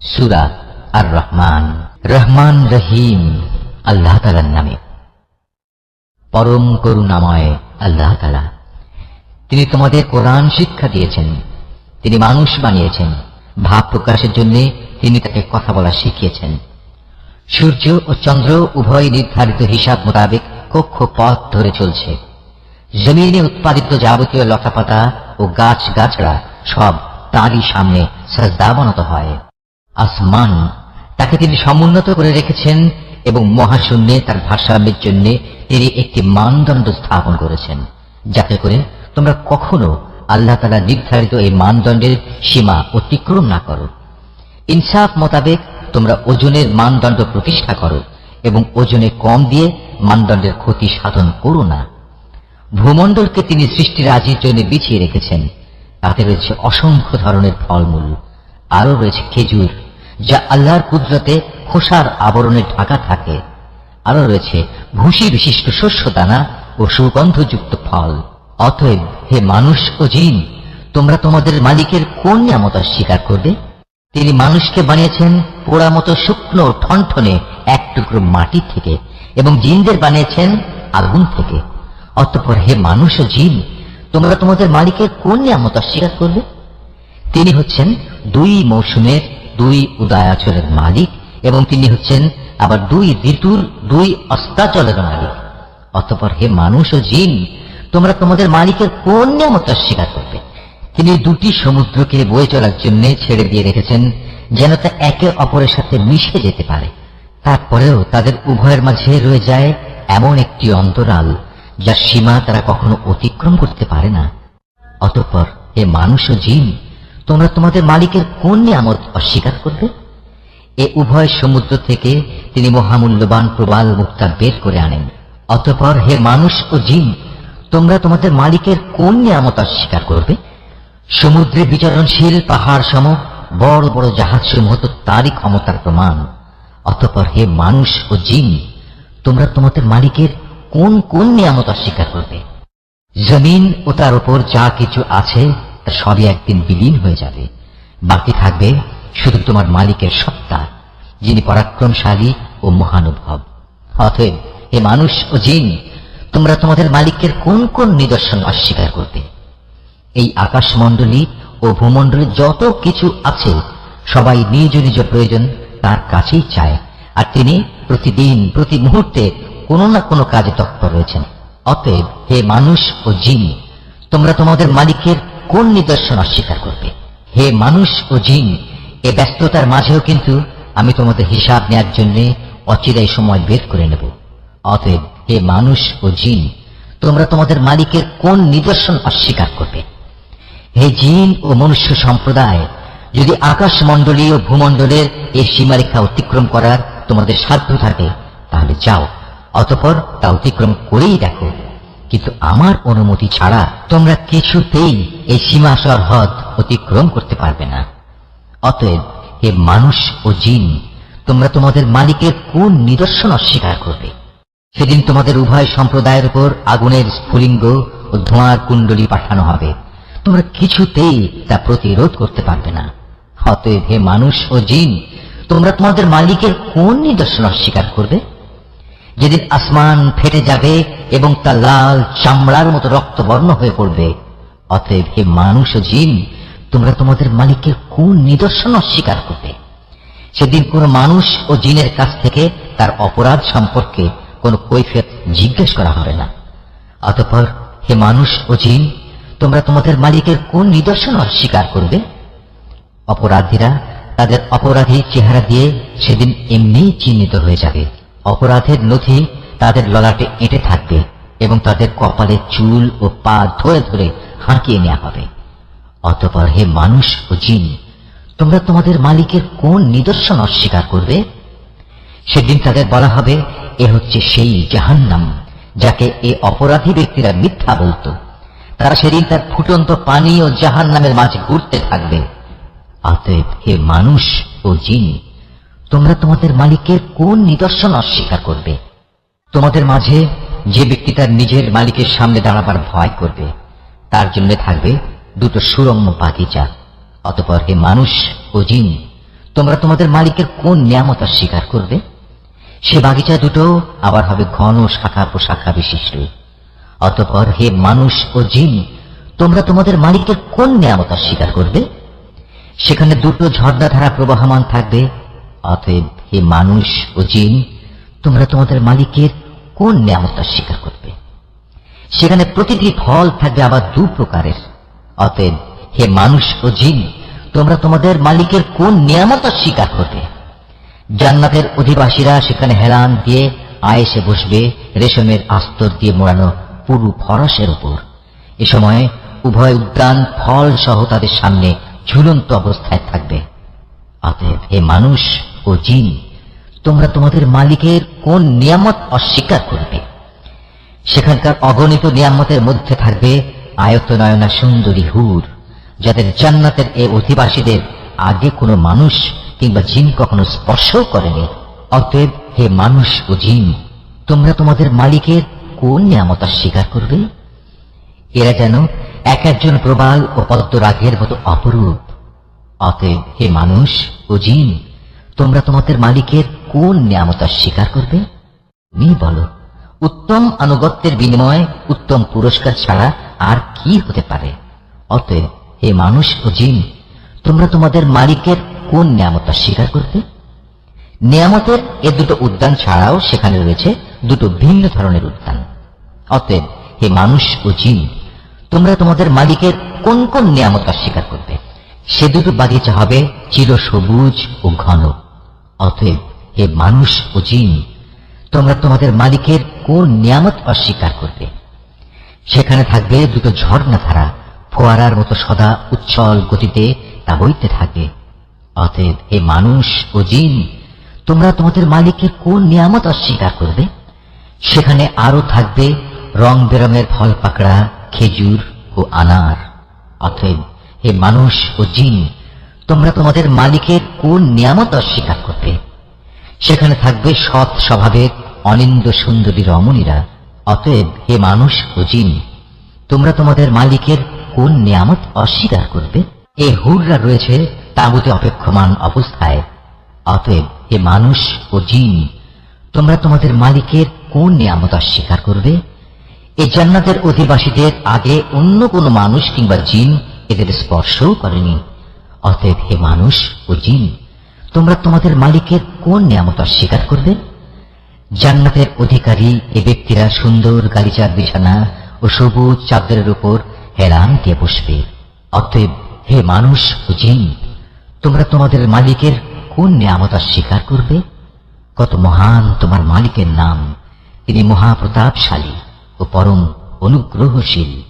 সুরা আর রহমান রহমান রহিম, আল্লাহ তালার নামে। পরম করুণাময় আল্লাহ তালা তিনি তোমাদের কোরআন শিক্ষা দিয়েছেন, তিনি মানুষ বানিয়েছেন, ভাব প্রকাশের জন্য তিনি তাকে কথা বলা শিখিয়েছেন। সূর্য ও চন্দ্র উভয় নির্ধারিত হিসাব মোতাবেক কক্ষ পথ ধরে চলছে। জমিনে উৎপাদিত যাবতীয় লতাপাতা ও গাছ গাছড়া সব তারই সামনে সাজদাবনত হয়। আসমান, তাকে তিনি সমুন্নত করে রেখেছেন এবং মহাশূন্যে তার ভারসাম্যের জন্য তিনি একটি মানদণ্ড স্থাপন করেছেন। যাতে করে তোমরা কখনো আল্লাহ তালা নির্ধারিত এই মানদণ্ডের সীমা অতিক্রম না করো। ইনসাফ মোতাবেক তোমরা ওজনের মানদণ্ড প্রতিষ্ঠা করো এবং ওজনে কম দিয়ে মানদণ্ডের ক্ষতি সাধন করো না। ভূমণ্ডলকে তিনি সৃষ্টির আজির জন্য বিছিয়ে রেখেছেন। তাতে রয়েছে অসংখ্য ধরনের ফলমূল। আরও রয়েছে খেজুর যা আল্লাহর কুদরতে খোসার আবরণে ঢাকা থাকে। আরও রয়েছে ভুসি বিশিষ্ট শস্য দানা ও সুগন্ধযুক্ত ফল। অতএব হে মানুষ ও জিন, তোমরা তোমাদের মালিকের কোন নিয়ামত স্বীকার করবে? তিনি মানুষকে বানিয়েছেন পোড়া মতো শুকনো ঠনঠনে এক টুকরো মাটি থেকে এবং জিনদের বানিয়েছেন আগুন থেকে। অতঃপর হে মানুষ ও জিন, তোমরা তোমাদের মালিকের কোন নিয়ামত অস্বীকার করবে? তিনি হচ্ছেন দুই মৌসুমের দুই উদয়াচলের মালিক এবং তিনি হচ্ছেন আবার দুই ঋতুর দুই অস্তাচলের মালিক। অতঃপর হে মানুষ ও জিন, তোমরা তোমাদের মালিকের কোন নিয়ামত অস্বীকার করবে। তিনি দুটি সমুদ্রকে বয়ে চলার জন্য ছেড়ে দিয়ে রেখেছেন, যেন তা একে অপরের সাথে মিশে যেতে পারে। তারপরেও তাদের উভয়ের মাঝে রয়ে যায় এমন একটি অন্তরাল, যার সীমা তারা কখনো অতিক্রম করতে পারে না। অতঃপর এ মানুষ ও জিন তোমরা তোমাদের মালিকের কোন নিয়ামত অস্বীকার করবে? এ উভয় সমুদ্র থেকে তিনি মহামূল্যবান প্রবাল মুক্তা বের করে আনেন। অতঃপর হে মানুষ ও জিন, তোমরা তোমাদের মালিকের কোন নিয়ামত অস্বীকার করবে? সমুদ্রে বিচরণশীল পাহাড় সম বড় বড় জাহাজ সমূহ তো তারই ক্ষমতার প্রমাণ। অতপর হে মানুষ ও জিন, তোমরা তোমাদের মালিকের কোন কোন নিয়ামত অস্বীকার করবে? জমিন ও তার উপর যা কিছু আছে সবই একদিন বিলীন হয়ে যাবে। বাকি থাকবে শুধু তোমার মালিকের সত্তা, যিনি পরাক্রমশালী ও মহানুভব। অতএব হে মানুষ ও জিন, তোমরা তোমাদের মালিকের কোন কোন নিদর্শন অস্বীকার করবে? এই আকাশমণ্ডলী ও ভূমণ্ডলে যত কিছু আছে, সবাই নিজ নিজ প্রয়োজন তার কাছেই চায়, আর তিনি প্রতিদিন, প্রতি মুহূর্তে কোনো না কোনো কাজে তৎপর রয়েছেন। অতএব হে মানুষ ও জিন, তোমরা তোমাদের মালিকের কোন নিদর্শন অস্বীকার করবে? হে মানুষ ও জিন, এ ব্যস্ততার মাঝেও কিন্তু আমি তোমাদের হিসাব নেয়ার জন্য অচিরাই সময় বের করে নেব। অতএব হে মানুষ ও জিন, তোমরা তোমাদের মালিকের কোন নিদর্শন অস্বীকার করবে? হে জিন ও মনুষ্য সম্প্রদায়, যদি আকাশমণ্ডলী ও ভূমণ্ডলের এই সীমারেখা অতিক্রম করার তোমাদের সাধ্য থাকে, তাহলে যাও, অতপর তা অতিক্রম করেই দেখো। কিন্তু আমার অনুমতি ছাড়া তোমরা কিছুতেই এই সীমা সরহদ অতিক্রম করতে পারবে না। অতএব হে মানুষ ও জিন, তোমরা তোমাদের মালিকের কোন নিদর্শন অস্বীকার করবে? সেদিন তোমাদের উভয় সম্প্রদায়ের উপর আগুনের স্ফুলিঙ্গ ও ধোঁয়ার কুণ্ডলী পাঠানো হবে। তোমরা কিছুতেই তা প্রতিরোধ করতে পারবে না। অতএব হে মানুষ ও জিন, তোমরা তোমাদের মালিকের কোন নিদর্শন অস্বীকার করবে? যেদিন আসমান ফেটে যাবে এবং তা লাল চামড়ার মতো রক্তবর্ণ হয়ে পড়বে। অতএব হে মানুষ ও জিন, তোমরা তোমাদের মালিকের কোন নিদর্শন অস্বীকার করবে। সেদিন কোন মানুষ ও জিনের কাছ থেকে তার অপরাধ সম্পর্কে কোন কৈফিয়ত জিজ্ঞেস করা হবে না। অতঃপর হে মানুষ ও জিন, তোমরা তোমাদের মালিকের কোন নিদর্শন অস্বীকার করবে? অপরাধীরা তাদের অপরাধী চেহারা দিয়ে সেদিন এমনি চিহ্নিত হয়ে যাবে। অপরাধের নথি তাদের ললাটে এঁটে থাকবে এবং তাদের কপালে চুল ও পা ধরে ধরে হাঁকিয়ে নেওয়া হবে। অতপর হে মানুষ ও জিন, তোমরা তোমাদের মালিকের কোন নিদর্শন অস্বীকার করবে? সেদিন তাদের বলা হবে, এ হচ্ছে সেই জাহান্নাম, যাকে এ অপরাধী ব্যক্তিরা মিথ্যা বলতো। তারা সেদিন তার ফুটন্ত পানি ও জাহান নামের মাঝে ঘুরতে থাকবে। অতএব হে মানুষ ও জিন তোমরা তোমাদের মালিকের কোন নিদর্শন অস্বীকার করবে? তোমাদের মাঝে যে ব্যক্তি তার নিজের মালিকের সামনে দাঁড়াবার ভয় করবে, তার জন্য থাকবে দুটো সুরম্য বাগিচা। অতপর হে মানুষ ও জিন, তোমরা তোমাদের মালিকের কোন নিয়ামত স্বীকার করবে? সে বাগিচা দুটো আবার হবে ঘন শাখা প্রশাখা বিশিষ্ট। অতপর হে মানুষ ও জিন, তোমরা তোমাদের মালিকের কোন নিয়ামত স্বীকার করবে? সেখানে দুটো ঝর্ণাধারা প্রবাহমান থাকবে অতএব হে মানুষ ও জিন, তোমরা তোমাদের মালিকের কোন নিয়ামত স্বীকার করবে? সেখানে প্রতিটি ফল থাকবে আবার দু প্রকারের। অতএব হে মানুষ ও জিন, তোমরা তোমাদের মালিকের কোন নিয়ামত স্বীকার করবে? জান্নাতের অধিবাসীরা সেখানে হেলান দিয়ে আয়েসে বসবে, রেশমের আস্তর দিয়ে মোড়ানো পুরু ফরসের উপর। এ সময় উভয় উদ্যান ফল সহ তাদের সামনে ঝুলন্ত অবস্থায় থাকবে। অতএব হে মানুষ ও জিন, তোমরা তোমাদের মালিকের কোন নিয়ামত অস্বীকার করবে? সেখানকার অগণিত নিয়ামতের মধ্যে থাকবে আয়তনয়না সুন্দরী হুর, যাদের জান্নাতের এ অধিবাসীদের আগে কোনো মানুষ কিংবা জিন কখনো স্পর্শও করেনি। অতএব হে মানুষ ও জিন, তোমরা তোমাদের মালিকের কোন নিয়ামত স্বীকার করবে? এরা যেন এক একজন প্রবাল ও পদ্মরাগের মতো অপরূপ। অতএব হে মানুষ ও জিন তোমরা তোমাদের মালিকের কোন নিয়ামত স্বীকার করবে? নি বলো, উত্তম আনুগত্যের বিনিময়ে উত্তম পুরস্কার ছাড়া আর কি হতে পারে? অতএব হে মানুষ ও জিন, তোমরা তোমাদের মালিকের কোন নিয়ামত স্বীকার করবে? নিয়ামতের এ দুটো উদ্যান ছাড়াও সেখানে রয়েছে দুটো ভিন্ন ধরনের উদ্যান। অতএব হে মানুষ ও জিন, তোমরা তোমাদের মালিকের কোন কোন নিয়ামত অস্বীকার করবে? সে দুটো বাগিচা হবে চির সবুজ ও ঘন। অতএব হে মানুষ ও জিন, তোমরা তোমাদের মালিকের কোন নিয়ামত অস্বীকার করবে? সেখানে থাকবে দুটো ঝর্ণা ধারা ফোয়ারার মতো সদা উচ্ছল গতিতে তা বইতে থাকে অতএব হে মানুষ ও জিন, তোমরা তোমাদের মালিকের কোন নিয়ামত অস্বীকার করবে? সেখানে আরও থাকবে রং বেরঙের ফল পাকড়া খেজুর ও আনার। অতএব হে মানুষ ও জিন তোমরা তোমাদের মালিকের কোন নিয়ামত অস্বীকার করবে? সেখানে থাকবে সৎ স্বভাবের, অনিন্দ সুন্দরী রমণীরা। অতএব হে মানুষ ও জিন, তোমরা তোমাদের মালিকের কোন নিয়ামত অস্বীকার করবে? এ হুররা রয়েছে তাঁবুতে অপেক্ষমান অবস্থায়। অতএব হে মানুষ ও জিন, তোমরা তোমাদের মালিকের কোন নিয়ামত অস্বীকার করবে? এ জান্নাতের অধিবাসীদের আগে অন্য কোনো মানুষ কিংবা জিন এদের স্পর্শও করেনি। অতএব হে মানুষ ও জিন, তোমরা তোমাদের মালিকের কোন নিয়ামত অস্বীকার করবে? জান্নাতের অধিকারী এ ব্যক্তিরা সুন্দর গালিচার বিছানা ও সবুজ চাদরের উপর হেলান দিয়ে বসবে। অতএব হে মানুষ ও জিন, তোমরা তোমাদের মালিকের কোন নিয়ামত অস্বীকার করবে? কত মহান তোমার মালিকের নাম, তিনি মহাপ্রতাপশালী ও পরম অনুগ্রহশীল।